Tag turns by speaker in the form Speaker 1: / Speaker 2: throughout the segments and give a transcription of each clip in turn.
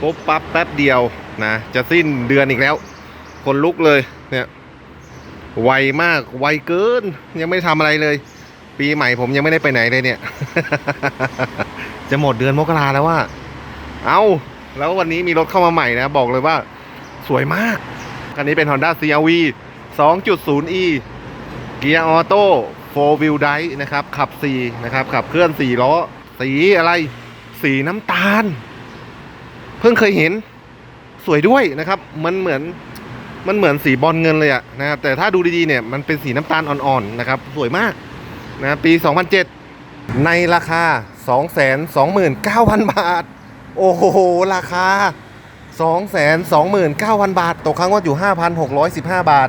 Speaker 1: ปุ๊บปั๊บแป๊บเดียวนะจะสิ้นเดือนอีกแล้ว คนลุกเลยเนี่ยไวมากไวเกิน ยังไม่ทำอะไรเลย ปีใหม่ผมยังไม่ได้ไปไหนเลยเนี่ย จะหมดเดือนมกราแล้วว่า เอาแล้ววันนี้มีรถเข้ามาใหม่นะ บอกเลยว่า สวยมาก คันนี้เป็น Honda CRV 2.0e เกียร์ออโต้4 wheel drive นะครับ ขับ 4 นะครับ ขับเคลื่อน 4 ล้อ สีอะไร สีน้ำตาล เพิ่งเคยเห็นสวยด้วยนะครับ มันเหมือนมันเหมือนสีบอลเงินเลยอะนะครับแต่ถ้าดูดีๆเนี่ยมันเป็นสีน้ำตาลอ่อนๆนะครับ สวยมากนะปี 2007 ในราคา 229,000 บาท โอ้โห ราคา 229,000 บาท ตกครั้งว่าอยู่ 5,615 บาท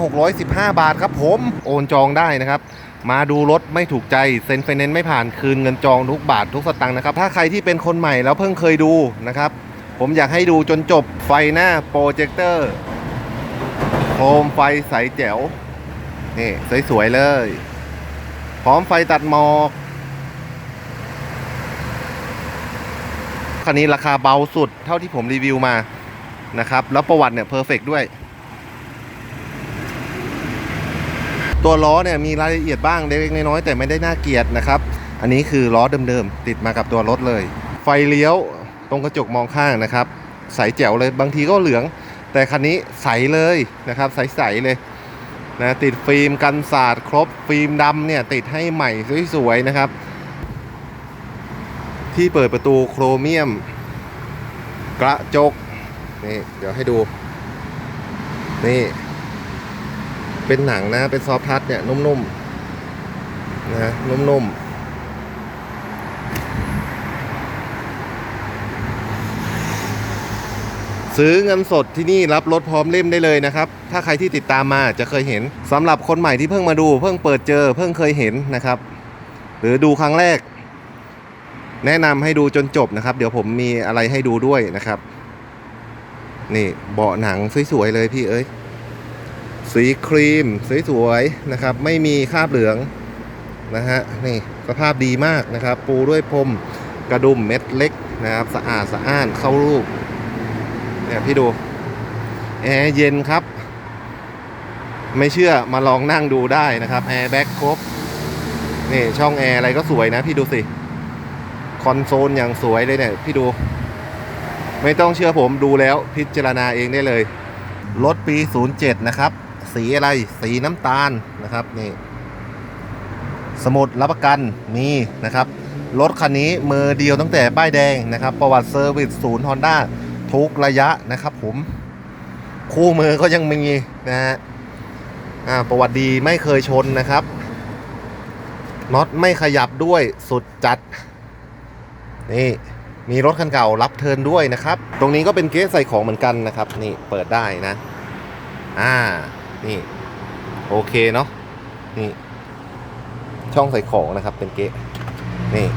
Speaker 1: 5,615 บาทครับผม โอนจองได้นะครับ มาดูรถไม่ถูกใจเซ็นไฟแนนซ์ไม่ผ่านคืนเงินจองทุกบาททุกสตังค์นะครับ ถ้าใครที่เป็นคนใหม่แล้วเพิ่งเคยดูนะครับ ผมอยากให้ดูจนจบไฟหน้าโปรเจคเตอร์โคมไฟใสแจ๋วนี่สวยๆเลย พร้อมไฟตัดหมอกคันนี้ราคาเบาสุดเท่าที่ผมรีวิวมานะครับ แล้วประวัติเนี่ยเพอร์เฟกด้วย ตัวล้อเนี่ยมีรายละเอียดบ้างเล็กๆน้อยๆแต่ไม่ได้น่าเกลียดนะครับ อันนี้คือล้อเดิมๆติดมากับตัวรถเลย ไฟเลี้ยวตรงกระจกมองข้างนะครับใสแจ๋วเลยบางทีก็เหลือง แต่คันนี้ใสเลยนะครับ ใสๆเลยนะติดฟิล์มกันสาดครบฟิล์มดำเนี่ยติดให้ใหม่สวยๆนะครับ ที่เปิดประตูโครเมียม กระจกนี่เดี๋ยวให้ดู นี่ เป็นหนังนะ เป็นซอฟทัชเนี่ยนุ่มๆนะนุ่มๆซื้อเงินสดที่นี่รับรถพร้อมเล่มได้เลยนะครับ ถ้าใครที่ติดตามมาจะเคยเห็นสำหรับคนใหม่ที่เพิ่งมาดู เพิ่งเปิดเจอ เพิ่งเคยเห็นนะครับ หรือดูครั้งแรก แนะนำให้ดูจนจบนะครับ เดี๋ยวผมมีอะไรให้ดูด้วยนะครับ นี่เบาะหนังสวยๆเลยพี่เอ้ย สีครีมสวยๆนะครับ ไม่มีคราบเหลืองนะฮะนี่สภาพดีมากนะครับ ปูด้วยพรมกระดุมเม็ดเล็กนะครับ สะอาดสะอ้านเข้ารูปเนี่ยพี่ดูแอร์เย็นครับ ไม่เชื่อมาลองนั่งดูได้นะครับแอร์แบ็คครบนี่ช่องแอร์อะไรก็สวยนะพี่ดูสิ คอนโซลอย่างสวยเลยเนี่ยพี่ดู ไม่ต้องเชื่อผมดูแล้วพิจารณาเองได้เลย รถปี 07 นะครับ สีอะไร สีน้ำตาลนะครับนี่สมุดรับประกันมีนะครับรถคันนี้มือเดียวตั้งแต่ป้ายแดงนะครับ ประวัติเซอร์วิสศูนย์ฮอนด้าทุกระยะนะครับผมคู่มือก็ยังมีนะฮะประวัติดีไม่เคยชนนะครับน็อตไม่ขยับด้วยสุดจัด นี่มีรถคันเก่ารับเทิร์นด้วยนะครับ ตรงนี้ก็เป็นเก๊ใส่ของเหมือนกันนะครับ นี่เปิดได้นะ อ่า นี่ โอเคเนาะนี่ ช่องใส่ของนะครับเป็นเกะนี่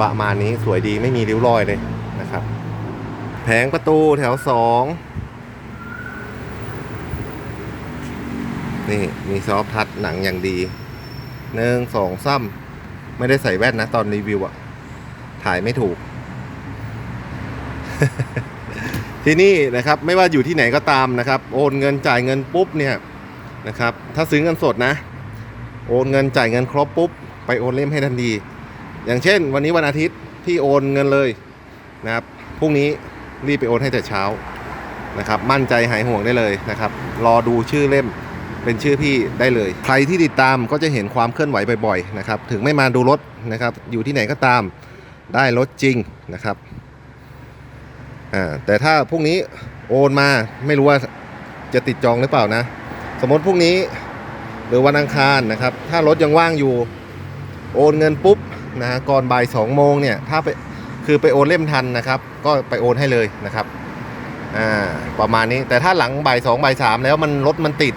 Speaker 1: ประมาณนี้สวยดีไม่มีริ้วรอยเลยนะครับ แผงประตูแถวสองนี่มีซอฟท์ทัชหนังอย่างดีหนึ่งสองซ้ำไม่ได้ใส่แว่นนะ ตอนรีวิวอะถ่ายไม่ถูก ที่นี่นะครับไม่ว่าอยู่ที่ไหนก็ตามนะครับโอนเงินจ่ายเงินปุ๊บเนี่ยนะครับถ้าซื้อเงินสดนะ โอนเงินจ่ายเงินครบปุ๊บไปโอนเล่มให้ทันที อย่างเช่น วันนี้วันอาทิตย์พี่โอนเงินเลยนะครับพรุ่งนี้รีบไปโอนให้แต่เช้านะครับมั่นใจหายห่วงได้เลยนะครับรอดูชื่อเล่มเป็นชื่อพี่ได้เลย ใครที่ติดตามก็จะเห็นความเคลื่อนไหวบ่อยๆนะครับถึงไม่มาดูรถนะครับอยู่ที่ไหนก็ตามได้รถจริงนะครับ อ่าแต่ถ้าพรุ่งนี้โอนมาไม่รู้ว่าจะติดจองหรือเปล่านะ สมมติพรุ่งนี้หรือวันอังคารนะครับ ถ้ารถยังว่างอยู่โอนเงินปุ๊บนะฮะก่อนบ่ายสองโมงเนี่ยถ้าไปคือไปโอนเล่มทันนะครับ ก็ไปโอนให้เลยนะครับอ่าประมาณนี้แต่ถ้าหลังบ่ายสองบ่ายสามแล้วมันรถมันติด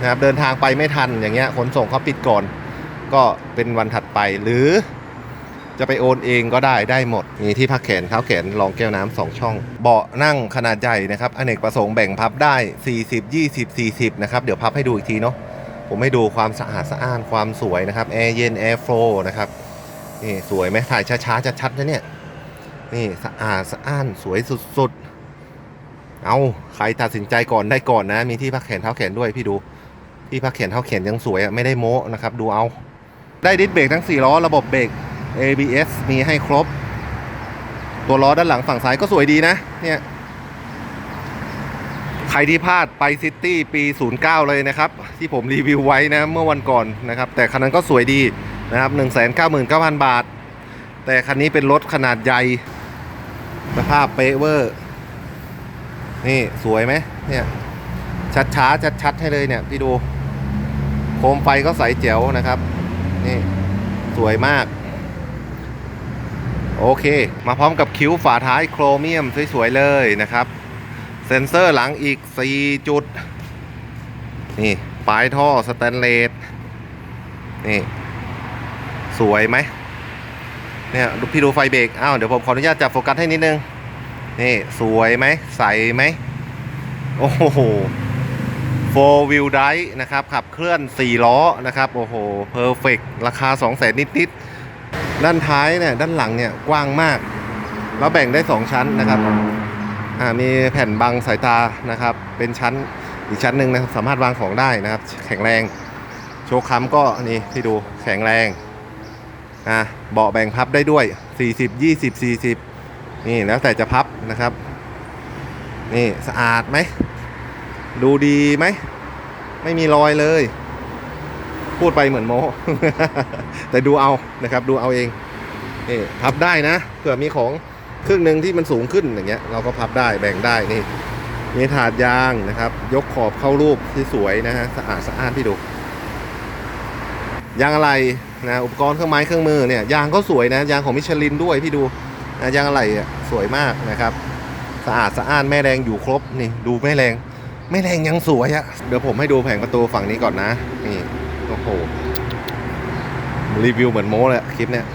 Speaker 1: นะครับเดินทางไปไม่ทันอย่างเงี้ยขนส่งเขาปิดก่อน ก็เป็นวันถัดไปหรือ จะไปโอนเองก็ได้ได้หมด มีที่พักแขนเท้าแขนรองแก้วน้ำสองช่อง เบาะนั่งขนาดใหญ่นะครับอเนกประสงค์แบ่งพับได้ 40 20 40 นะครับ เดี๋ยวพับให้ดูอีกทีเนาะผมให้ดูความสะอาดสะอ้านความสวยนะครับแอร์เย็นแอร์โฟลนะครับนี่สวยไหมถ่ายช้าๆชัดๆนะเนี่ยนี่สะอาดสะอ้านสวยสุดๆ เอาใครตัดสินใจก่อนได้ก่อนนะ มีที่พักแขนเท้าแขนด้วยพี่ดูที่พักแขนเท้าแขนยังสวยอะไม่ได้โม้นะครับ ดูเอา ได้ดิสเบรกทั้ง 4 ล้อ ระบบเบรก ABS มีให้ครบ ตัวล้อด้านหลังฝั่งซ้ายก็สวยดีนะ เนี่ย ใครที่พลาดไปซิตี้ปี 09 เลยนะครับ ที่ผมรีวิวไว้นะ เมื่อวันก่อนนะครับ แต่คันนั้นก็สวยดีนะครับ 199,000 บาท แต่คันนี้เป็นรถขนาดใหญ่สภาพเป๊ะเวอร์ นี่สวยไหมเนี่ยชัดช้าชัดชัดๆให้เลยเนี่ยพี่ดู โคมไฟก็ใสแจ๋วนะครับ นี่ สวยมาก โอเค มาพร้อมกับคิ้วฝาท้ายโครเมียมสวยๆเลยนะครับ เซ็นเซอร์หลังอีก 4 จุด นี่ปลายท่อสแตนเลส นี่ สวยไหมเนี่ยพี่ดูไฟเบรกอ้าวเดี๋ยวผมขออนุญาตจับโฟกัสให้นิดนึง นี่สวยไหมใสไหม โอ้โห four wheel drive นะครับ ขับเคลื่อน 4 ล้อนะครับ โอ้โห perfect ราคา 2 0 0 0 0นิดๆ ด้านท้ายเนี่ยด้านหลังเนี่ยกว้างมาก แล้วแบ่งได้ 2 ชั้นนะครับมีแผ่นบังสายตานะครับ เป็นชั้นอีกชั้นหนึ่งนะครับสามารถวางของได้นะครับ แข็งแรง โชว์ค้ำก็นี่พี่ดูแข็งแรงอะเบาะแบ่งพับได้ด้วย 40 20 40 นี่แล้วแต่จะพับนะครับ นี่สะอาดไหม ดูดีไหม ไม่มีรอยเลย พูดไปเหมือนโมแต่ดูเอานะครับ ดูเอาเองนี่พับได้นะเผื่อมีของครึ่งหนึ่งที่มันสูงขึ้นอย่างเงี้ย เราก็พับได้แบ่งได้นี่ มีถาดยางนะครับ ยกขอบเข้ารูปที่สวยนะฮะสะอาดสะอ้านพี่ดูยางอะไรนะอุปกรณ์เครื่องไม้เครื่องมือเนี่ยยางก็สวยนะยางของมิชลินด้วยพี่ดูนะยางอะไรอะสวยมากนะครับ สะอาดสะอ้านแม่แรงอยู่ครบนี่ดูแม่แรงแม่แรงยังสวยอะเดี๋ยวผมให้ดูแผงประตูฝั่งนี้ก่อนนะนี่ โหรีวิวเหมือนโม้เลยคลิปเนี้ย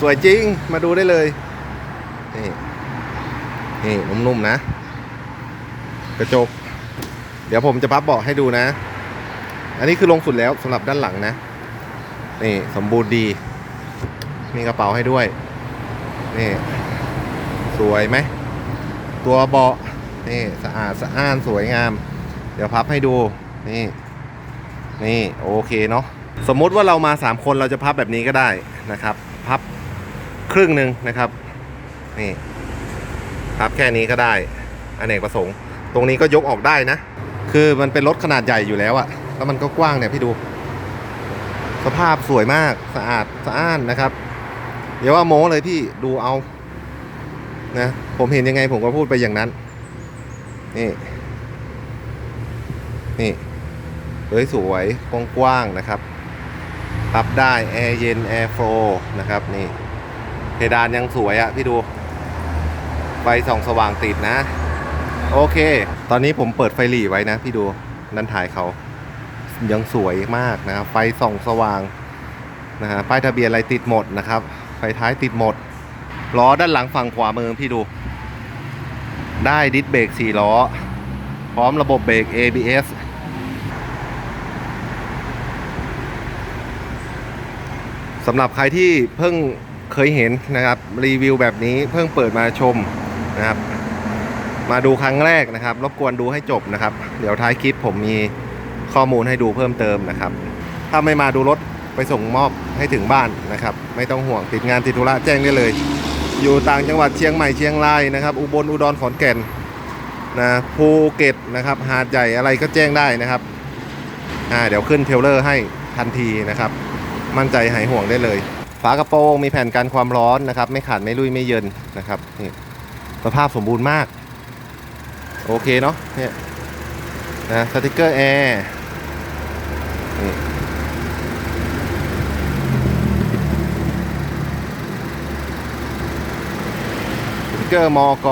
Speaker 1: สวยจริงมาดูได้เลย นี่ นี่นุ่มๆนะ กระจก เดี๋ยวผมจะพับเบาะให้ดูนะ อันนี้คือลงสุดแล้วสำหรับด้านหลังนะ นี่สมบูรณ์ดี มีกระเป๋าให้ด้วย นี่ สวยไหม ตัวเบาะ นี่สะอาดสะอ้านสวยงาม เดี๋ยวพับให้ดู นี่ นี่โอเคเนาะสมมุติว่าเรามา 3 คนเราจะพับแบบนี้ก็ได้นะครับ พับครึ่งหนึ่งนะครับนี่พับแค่นี้ก็ได้อเนกประสงค์ ตรงนี้ก็ยกออกได้นะ คือมันเป็นรถขนาดใหญ่อยู่แล้วอะแล้วมันก็กว้างเนี่ยพี่ดู สภาพสวยมากสะอาดสะอ้านนะครับ เดี๋ยวว่าโม้เลยพี่ดูเอานะผมเห็นยังไงผมก็พูดไปอย่างนั้น นี่ นี่ สวยกว้างๆนะครับปรับได้แอร์เย็นแอร์โฟนะครับนี่เพดานยังสวยอะ่ะพี่ดู ไฟส่องสว่างติดนะ โอเค ตอนนี้ผมเปิดไฟหลีไว้นะ พี่ดูนั่นถ่ายเขายังสวยมากนะครับไฟส่องสว่างนะฮะป้ายทะเบียนอะไรติดหมดนะครับ ไฟท้ายติดหมดล้อด้านหลังฝั่งขวามือพี่ดู ได้ดิสเบรก4ล้อ พร้อมระบบเบรก ABS สำหรับใครที่เพิ่งเคยเห็นนะครับรีวิวแบบนี้เพิ่งเปิดมาชมนะครับ มาดูครั้งแรกนะครับ รบกวนดูให้จบนะครับ เดี๋ยวท้ายคลิปผมมีข้อมูลให้ดูเพิ่มเติมนะครับ ถ้าไม่มาดูรถไปส่งมอบให้ถึงบ้านนะครับ ไม่ต้องห่วงติดงานติดธุระแจ้งได้เลย อยู่ต่างจังหวัดเชียงใหม่เชียงรายนะครับ อุบลอุดรขอนแก่นนะภูเก็ตนะครับ หาดใหญ่อะไรก็แจ้งได้นะครับอ่าเดี๋ยวขึ้นเทเลอร์ให้ทันทีนะครับ มั่นใจหายห่วงได้เลย ฝากระโปรงมีแผ่นกันความร้อนนะครับ ไม่ขาดไม่ลุยไม่เยินนะครับนี่สภาพสมบูรณ์มาก โอเคเนาะเนี่ยนะสติกเกอร์แอร์สติกเกอร์มอก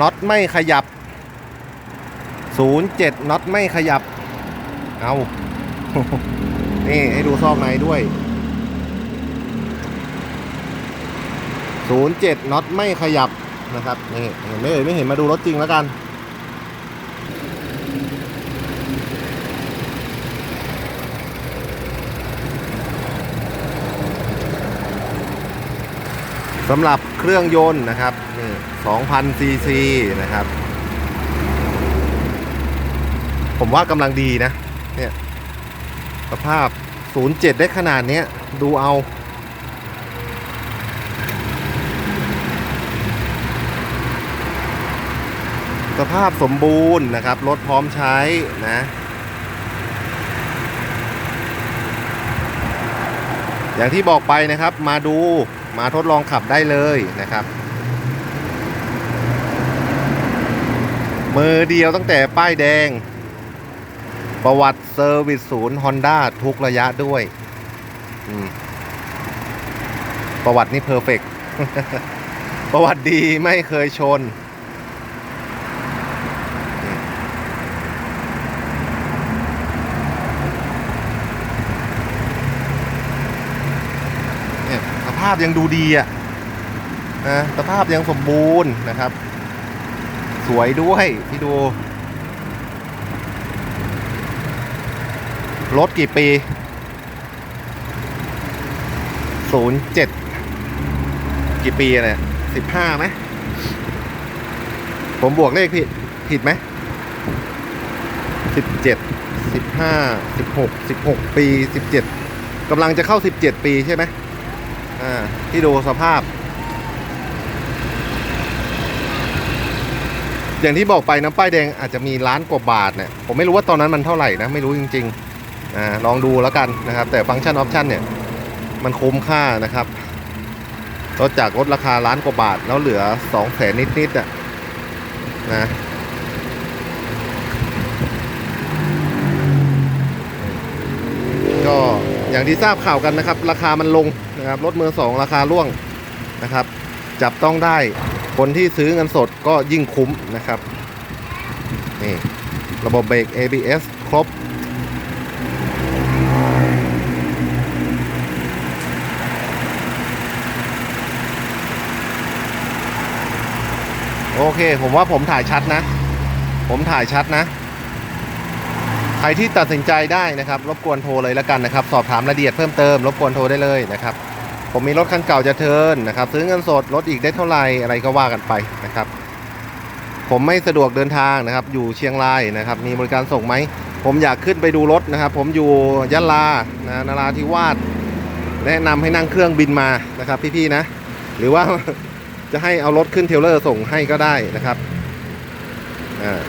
Speaker 1: น็อตไม่ขยับ 07น็อตไม่ขยับ เอา นี่ให้ดูซอกในด้วย 07น็อตไม่ขยับนะครับนี่เห็นไหมเอ่ยไม่เห็นมาดูรถจริงแล้วกัน สำหรับเครื่องยนต์นะครับนี่2,000ซีซีนะครับ ผมว่ากำลังดีนะเนี่ย สภาพ 07 ได้ขนาดนี้ดูเอา สภาพสมบูรณ์นะครับ รถพร้อมใช้นะอย่างที่บอกไปนะครับมาดูมาทดลองขับได้เลยนะครับ มือเดียวตั้งแต่ป้ายแดง ประวัติเซอร์วิสศูนย์ฮอนด้าทุกระยะด้วย ประวัตินี่เพอร์เฟกประวัติดีไม่เคยชน สภาพยังดูดีอะนะสภาพยังสมบูรณ์นะครับ สวยด้วยที่ดู รถกี่ปี ศูนย์เจ็ด กี่ปีเนี่ยสิบห้าไหม ผมบวกเลขผิด ผิดไหมสิบเจ็ด สิบห้า สิบหก สิบหกปี สิบเจ็ดกำลังจะเข้าสิบเจ็ดปีใช่ไหมอ่า ที่ดูสภาพ อย่างที่บอกไปน้ำป้ายแดงอาจจะมีล้านกว่าบาทเนี่ย ผมไม่รู้ว่าตอนนั้นมันเท่าไหร่นะ ไม่รู้จริง ๆ อ่าลองดูแล้วกันนะครับ แต่ฟังก์ชันออปชันเนี่ย มันคุ้มค่านะครับลดจากลดราคาล้านกว่าบาท แล้วเหลือสองแสนนิดๆอะนะก็อย่างที่ทราบข่าวกันนะครับ ราคามันลงนะครับรถมือสองราคาร่วงนะครับ จับต้องได้คนที่ซื้อเงินสดก็ยิ่งคุ้มนะครับนี่ระบบเบรก ABS ครบ เค ผมว่าผมถ่ายชัดนะ ผมถ่ายชัดนะ ใครที่ตัดสินใจได้นะครับ รบกวนโทรเลยแล้วกันนะครับ สอบถามรายละเอียดเพิ่มเติม รบกวนโทรได้เลยนะครับ ผมมีรถคันเก่าจะเทินนะครับ ซื้อเงินสดลดอีกได้เท่าไหร่อะไรก็ว่ากันไปนะครับ ผมไม่สะดวกเดินทางนะครับ อยู่เชียงรายนะครับ มีบริการส่งไหม ผมอยากขึ้นไปดูรถนะครับ ผมอยู่ยะลานะนราธิวาสแนะนำให้นั่งเครื่องบินมานะครับ พี่ๆนะ หรือว่า จะให้เอารถขึ้นเทเลอร์ส่งให้ก็ได้นะครับอ่า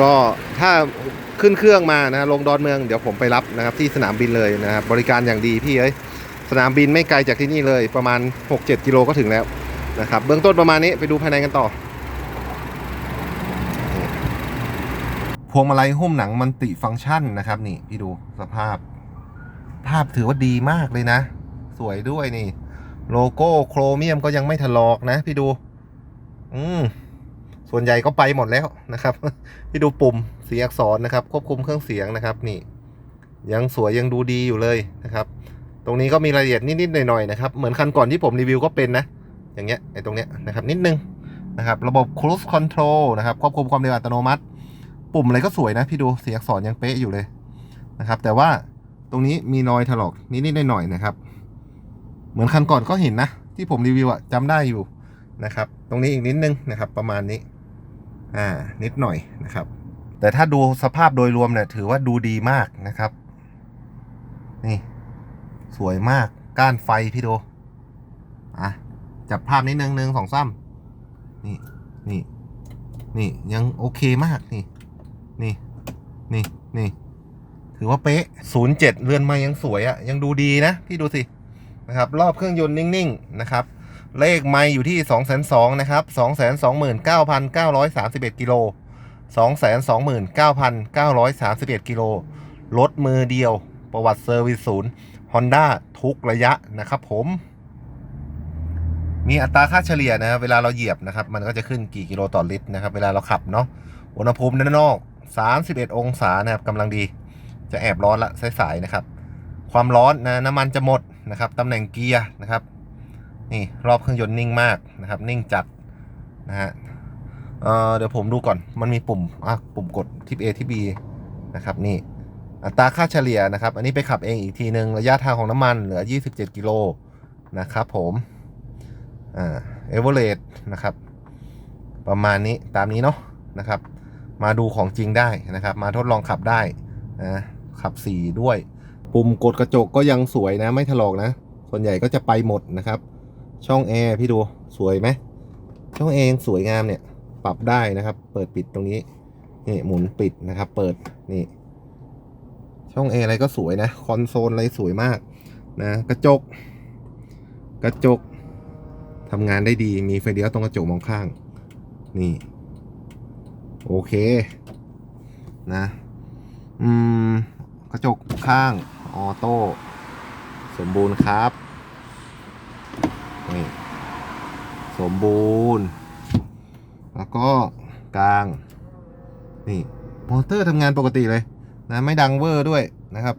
Speaker 1: ก็ถ้าขึ้นเครื่องมานะลงดอนเมืองเดี๋ยวผมไปรับนะครับที่สนามบินเลยนะครับบริการอย่างดีพี่เอ้ยสนามบินไม่ไกลจากที่นี่เลยประมาณ 6-7 กิโลก็ถึงแล้วนะครับเบื้องต้นประมาณนี้ไปดูภายในกันต่อพวงมาลัยหุ้มหนังมันติฟังก์ชันนะครับนี่พี่ดูสภาพ ภาพถือว่าดีมากเลยนะ สวยด้วยนี่ โลโก้โครเมียมก็ยังไม่ถลอกนะ พี่ดู อืม ส่วนใหญ่ก็ไปหมดแล้วนะครับ พี่ดูปุ่มสีอักษรนะครับ ควบคุมเครื่องเสียงนะครับ นี่ ยังสวยยังดูดีอยู่เลยนะครับ ตรงนี้ก็มีรายละเอียดนิดๆหน่อยๆนะครับ เหมือนคันก่อนที่ผมรีวิวก็เป็นนะ อย่างเงี้ยไอ้ตรงเนี้ยนะครับ นิดนึงนะครับ ระบบ cruise control นะครับควบคุมความเร็วอัตโนมัติ ปุ่มอะไรก็สวยนะ พี่ดูสีอักษรยังเป๊ะอยู่เลยนะครับ แต่ว่าตรงนี้มีรอยถลอกนิดๆหน่อยๆนะครับ เหมือนคันก่อนก็เห็นนะ ที่ผมรีวิวอะจำได้อยู่นะครับ ตรงนี้อีกนิดนึงนะครับ ประมาณนี้ อ่า นิดหน่อยนะครับ แต่ถ้าดูสภาพโดยรวมเนี่ยถือว่าดูดีมากนะครับ นี่ สวยมากก้านไฟพี่ดูอะจับภาพนิดนึงหนึ่งสองซ้ำนี่นี่ นี่ยังโอเคมากนี่ นี่ นี่นี่ถือว่าเป๊ะศูนย์เจ็ดเรือนไม้ยังสวยอะ่ะ ยังดูดีนะ พี่ดูสิ นะครับรอบเครื่องยนต์นิ่งๆนะครับเลขไม้อยู่ที่ 2 2 0 0 0นะครับ229,931กิโล229,931กิโลรถมือเดียว ประวัติเซอร์วิสศูนย์ Honda ทุกระยะนะครับผม มีอัตราค่าเฉลี่ยนะครับ เวลาเราเหยียบนะครับ มันก็จะขึ้นกี่กิโลต่อลิตรนะครับ เวลาเราขับเนาะอุณหภูมิด้านนอก 31 องศานะครับกำลังดี จะแอบร้อนละสายๆนะครับ ความร้อนนะน้ำมันจะหมด นะครับตำแหน่งเกียร์นะครับนี่รอบเครื่องยนต์นิ่งมากนะครับ นิ่งจัดนะฮะเเดี๋ยวผมดูก่อนมันมีปุ่มอะปุ่มกดทิป A ทิป B นะครับนี่อัตราค่าเฉลี่ยนะครับ อันนี้ไปขับเองอีกทีหนึ่งระยะทางของน้ำมันเหลือ 27 กิโลนะครับผมอ่าเอเวอเรสต์นะครับ ประมาณนี้ตามนี้เนาะนะครับ มาดูของจริงได้นะครับ มาทดลองขับได้นะขับสีด้วย ปุ่มกดกระจกก็ยังสวยนะ ไม่ถลอกนะ ส่วนใหญ่ก็จะไปหมดนะครับ ช่องแอร์พี่ดูสวยไหมช่องแอร์ยังสวยงามเนี่ย ปรับได้นะครับ เปิดปิดตรงนี้นี่หมุนปิดนะครับ เปิดนี่ ช่องแอร์อะไรก็สวยนะคอนโซลอะไรสวยมากนะกระจก กระจกทำงานได้ดีมีไฟเลี้ยวตรงกระจกมองข้าง นี่ โอเค นะ อืม กระจกข้าง ออโต้สมบูรณ์ครับนี่สมบูรณ์ แล้วก็กลาง นี่ มอเตอร์ทำงานปกติเลยนะไม่ดังเวอร์ด้วยนะครับ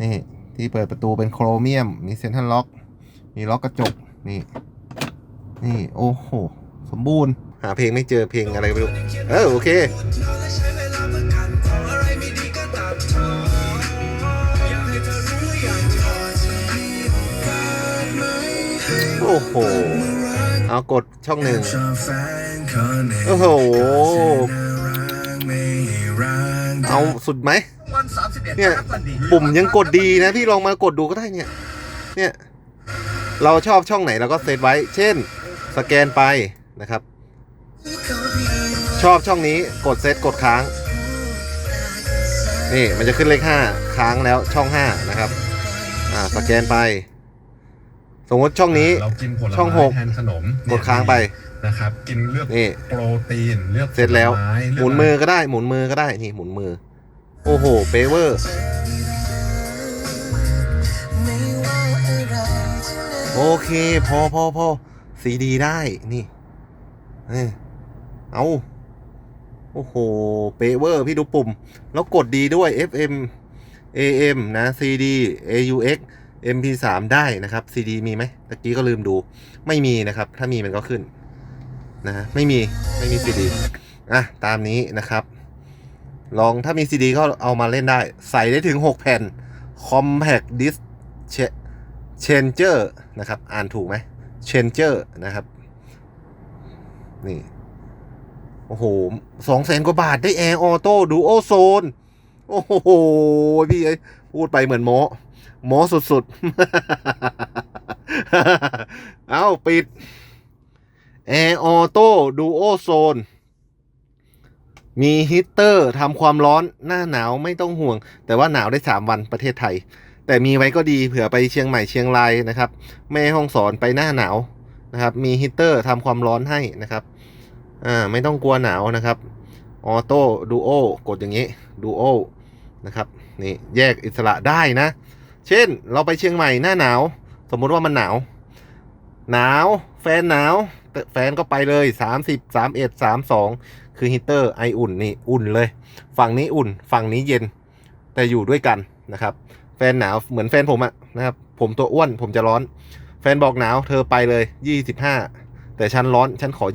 Speaker 1: นี่ที่เปิดประตูเป็นโครเมียม มีเซ็นทรัลล็อก มีล็อกกระจก นี่ นี่ โอ้โห สมบูรณ์ หาเพลงไม่เจอเพลงอะไรไม่รู้ เออ โอเค โอ้โห เอากดช่องหนึ่งโอ้โห เอาสุดไหมเนี่ยปุ่มยังกดดีนะพี่ลองมากดดูก็ได้เนี่ย เนี่ย เราชอบช่องไหนเราก็เซตไว้ เช่น สแกนไปนะครับ ชอบช่องนี้กดเซตกดค้าง นี่มันจะขึ้นเลขห้าค้างแล้วช่องห้านะครับ อ่าสแกนไป สมมติช่องนี้
Speaker 2: เรากินผล
Speaker 1: ช่อง
Speaker 2: ไม้
Speaker 1: หก
Speaker 2: แทนขนม
Speaker 1: กดค้างไป
Speaker 2: นะครับ กินเลือก
Speaker 1: นี่
Speaker 2: โปรตีนเลือก
Speaker 1: เสร็จแล้ว
Speaker 2: ผไม้
Speaker 1: หมุนมือก็ได้ หมุนมือก็ได้ นี่หมุนมือ โอ้โห เปเวอร์ โอเค พอพอพอซีดีได้ นี่เอ้ยเอาโอ้โห เปเวอร์ พี่ดูปุ่ม แล้วกดดีด้วย FM AM นะ CD AUX MP3 ได้นะครับ CD มีไหมตะกี้ก็ลืมดู ไม่มีนะครับ ถ้ามีมันก็ขึ้นนะฮะไม่มีไม่มี CD อะตามนี้นะครับ ลองถ้ามี CD ก็เอามาเล่นได้ ใส่ได้ถึง 6 แผ่น Compact Disc Ch- Changer นะครับ อ่านถูกไหม Changer นะครับ นี่ โอ้โหสองแสนกว่าบาทได้แอร์ออโต้ดูโอโซน โอ้โห พี่เอ้พูดไปเหมือนโม โมสุดๆ เอาปิดแอร์ออโต้ดูโอโซน มีฮีตเตอร์ทำความร้อนหน้าหนาวไม่ต้องห่วง แต่ว่าหนาวได้ 3 วันประเทศไทย แต่มีไว้ก็ดีเผื่อไปเชียงใหม่เชียงรายนะครับ แม่ห้องสอนไปหน้าหนาวนะครับ มีฮีตเตอร์ทำความร้อนให้นะครับอ่าไม่ต้องกลัวหนาวนะครับออโต้ดูโอกดอย่างนี้ดูโอนะครับนี่แยกอิสระได้นะ เช่น เราไปเชียงใหม่หน้าหนาว สมมุติว่ามันหนาว หนาว แฟนหนาวแต่แฟนก็ไปเลย30 31 32คือฮีเตอร์ไออุ่นนี่อุ่นเลย ฝั่งนี้อุ่น ฝั่งนี้เย็น แต่อยู่ด้วยกันนะครับ แฟนหนาวเหมือนแฟนผมอะนะครับ ผมตัวอ้วนผมจะร้อน แฟนบอกหนาวเธอไปเลย25แต่ฉันร้อนฉันขอ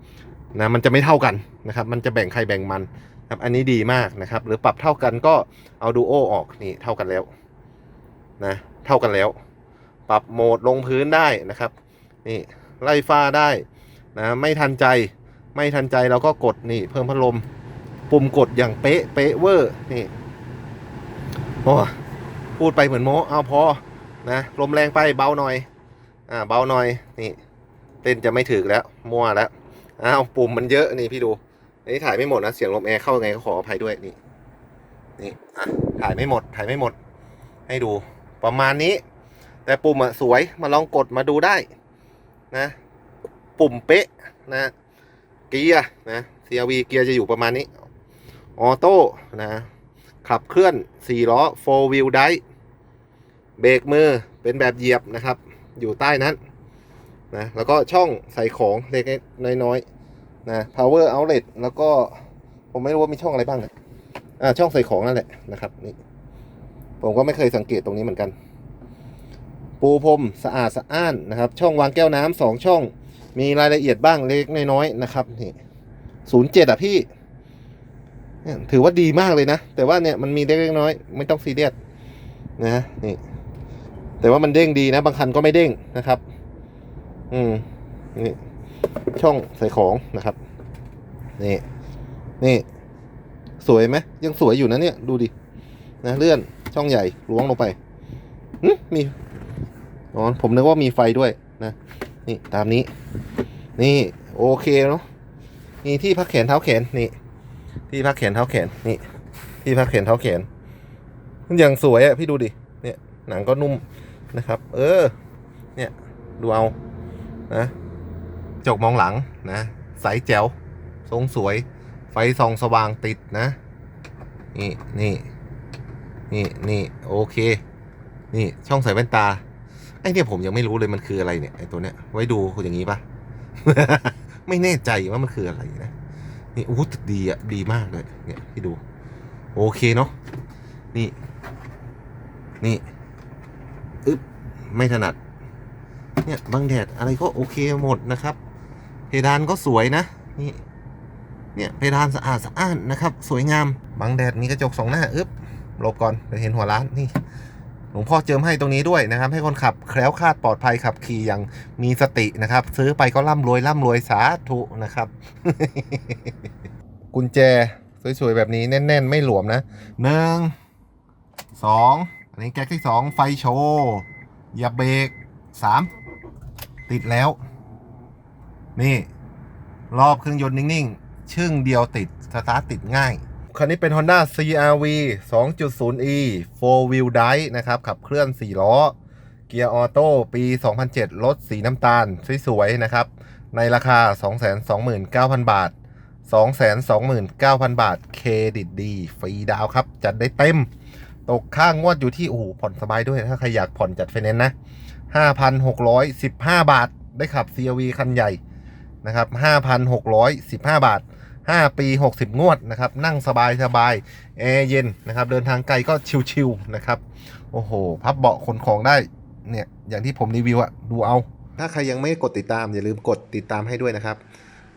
Speaker 1: 20นะมันจะไม่เท่ากันนะครับ มันจะแบ่งใครแบ่งมันครับอันนี้ดีมากนะครับ หรือปรับเท่ากันก็เอาดูโอออกนี่เท่ากันแล้ว นะเท่ากันแล้ว ปรับโหมดลงพื้นได้นะครับนี่ไล่ฟ้าได้นะไม่ทันใจไม่ทันใจเราก็กดนี่เพิ่มพัดลมปุ่มกดอย่างเป๊ะเป๊ะเวอร์นี่โอ้พูดไปเหมือนโมเอาพอนะลมแรงไปเบาหน่อยอ่าเบาหน่อยนี่เต้นจะไม่ถึกแล้วมั่วแล้วอ้าวปุ่มมันเยอะนี่พี่ดูนนี้ถ่ายไม่หมดนะเสียงลมแอร์เข้าไงก็ขออภัยด้วยนี่นี่ถ่ายไม่หมดถ่ายไม่หมด ให้ดู ประมาณนี้ แต่ปุ่มอะสวยมาลองกดมาดูได้นะ ปุ่มเป๊ะนะเกียร์นะ CRV เกียร์จะอยู่ประมาณนี้ออโต้นะขับเคลื่อน4ล้อ4 wheel drive เบรกมือเป็นแบบเหยียบนะครับ อยู่ใต้นั้นนะแล้วก็ช่องใส่ของเล็กๆน้อยๆนะ power outlet แล้วก็ ผมไม่รู้ว่ามีช่องอะไรบ้างนะอ่าช่องใส่ของนั่นแหละนะครับนี่ ผมก็ไม่เคยสังเกตตรงนี้เหมือนกัน ปูพรมสะอาดสะอ้านนะครับ ช่องวางแก้วน้ำสองช่อง มีรายละเอียดบ้างเล็กน้อยๆนะครับนี่ศูนย์เจ็ดอะพี่นี่ ถือว่าดีมากเลยนะ แต่ว่าเนี่ยมันมีเล็กน้อยไม่ต้องซีเรียสนะนี่ แต่ว่ามันเด้งดีนะ บางคันก็ไม่เด้งนะครับ อืมนี่ช่องใส่ของนะครับ นี่ นี่ สวยไหมยังสวยอยู่นะเนี่ย ดูดิ นะเลื่อน ช่องใหญ่ล้วงลงไปมีอ๋อผมนึกว่ามีไฟด้วยนะ นี่ตามนี้ นี่โอเคเนาะมีที่พักแขนเท้าแขนนี่ ที่พักแขนเท้าแขนนี่ ที่พักแขนเท้าแขนอย่างสวยอะพี่ดูดิเนี่ยหนังก็นุ่มนะครับ เออ เนี่ยดูเอานะจกมองหลังนะใสแจ๋วทรงสวย ไฟส่องสว่างติดนะ นี่นี่ นี่นี่โอเค นี่ช่องใส่แว่นตา ไอเนี่ยผมยังไม่รู้เลยมันคืออะไรเนี่ยไอตัวเนี้ยไว้ดูอย่างนี้ปะไม่แน่ใจว่ามันคืออะไรนะนี่อู้แต่ดีอะดีมากเลยเนี่ยพี่ดู โอเคเนาะนี่ นี่อึ๊บไม่ถนัด เนี่ยบังแดดอะไรก็โอเคหมดนะครับ เพดานก็สวยนะนี่เนี่ยเพดานสะอาดสะอ้านนะครับ สวยงามบังแดดมีกระจกสองหน้าอึ๊บ หลบก่อนเดี๋ยวเห็นหัวร้านนี่หลวงพ่อเจิมให้ตรงนี้ด้วยนะครับ ให้คนขับแคล้วคลาดปลอดภัยขับขี่อย่างมีสตินะครับ ซื้อไปก็ร่ำรวยร่ำรวยสาธุนะครับ กุญแจสวยๆแบบนี้แน่น ๆ ไม่หลวมนะหนึ่งสองอันนี้แก๊กที่สองไฟโชว์อย่าเบรกสามติดแล้ว นี่ รอบเครื่องยนต์นิ่ง ๆ ชึ่งเดียวติด สตาร์ทติดง่าย คันนี้เป็น Honda CRV 2.0e 4 wheel drive นะครับ ขับเคลื่อน 4 ล้อ เกียร์ออโต้ปี 2007 รถสีน้ำตาล สวยๆ นะครับ ในราคา 229,000 บาท 229,000 บาท เครดิตดี ฟรีดาวครับ จัดได้เต็ม ตกข้างงวดอยู่ที่ โอ้โห ผ่อนสบายด้วย ถ้าใครอยากผ่อนจัดไฟแนนซ์นะ 5,615 บาท ได้ขับ CRV คันใหญ่นะครับ 5,615 บาท 5 ปี 60 งวดนะครับ นั่งสบายสบายแอร์เย็นนะครับ เดินทางไกลก็ชิวๆนะครับ โอ้โห พับเบาะขนของได้ เนี่ย อย่างที่ผมรีวิวอะดูเอา ถ้าใครยังไม่กดติดตาม อย่าลืมกดติดตามให้ด้วยนะครับ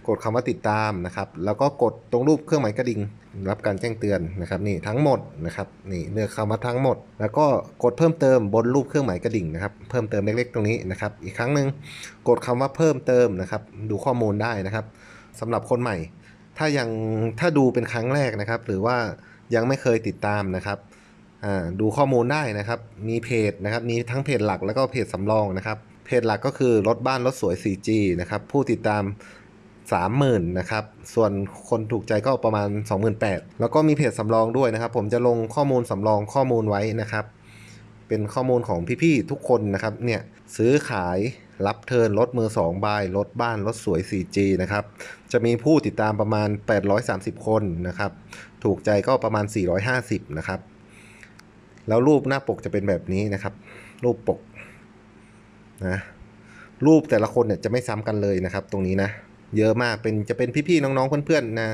Speaker 1: กดคำว่าติดตามนะครับ แล้วก็กดตรงรูปเครื่องหมายกระดิ่งรับการแจ้งเตือนนะครับ นี่ทั้งหมดนะครับ นี่เลือกคำว่าทั้งหมด แล้วก็กดเพิ่มเติมบนรูปเครื่องหมายกระดิ่งนะครับ เพิ่มเติมเล็กๆ ตรงนี้นะครับ อีกครั้งหนึ่งกดคำว่าเพิ่มเติมนะครับ ดูข้อมูลได้นะครับสำหรับคนใหม่ ถ้ายังถ้าดูเป็นครั้งแรกนะครับ หรือว่ายังไม่เคยติดตามนะครับดูข้อมูลได้นะครับ มีเพจนะครับ มีทั้งเพจหลักแล้วก็เพจสำรองนะครับ เพจหลักก็คือรถบ้านรถสวย 4G นะครับ ผู้ติดตาม 30,000นะครับ ส่วนคนถูกใจก็ประมาณ 28,000แล้วก็มีเพจสำรองด้วยนะครับ ผมจะลงข้อมูลสำรองข้อมูลไว้นะครับ เป็นข้อมูลของพี่ๆทุกคนนะครับ เนี่ยซื้อขาย รับเทิร์นรถมือ2บายรถบ้านรถสวย 4G นะครับ จะมีผู้ติดตามประมาณ 830 คนนะครับ ถูกใจก็ประมาณ 450 นะครับ แล้วรูปหน้าปกจะเป็นแบบนี้นะครับ รูปปกนะรูปแต่ละคนเนี่ยจะไม่ซ้ำกันเลยนะครับ ตรงนี้นะ เยอะมากเป็นจะเป็นพี่ๆน้องๆเพื่อนๆนะ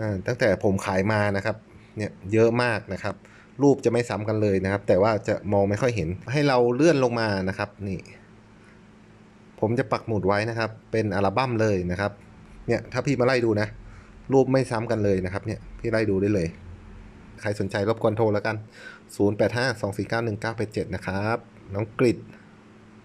Speaker 1: อ่าตั้งแต่ผมขายมานะครับเนี่ยเยอะมากนะครับ รูปจะไม่ซ้ำกันเลยนะครับ แต่ว่าจะมองไม่ค่อยเห็นให้เราเลื่อนลงมานะครับนี่ ผมจะปักหมุดไว้นะครับ เป็นอัลบั้มเลยนะครับ เนี่ยถ้าพี่มาไล่ดูนะ รูปไม่ซ้ำกันเลยนะครับเนี่ยพี่ไล่ดูได้เลย ใครสนใจรบกวนโทรแล้วกัน 0852491987 นะครับ น้องกริด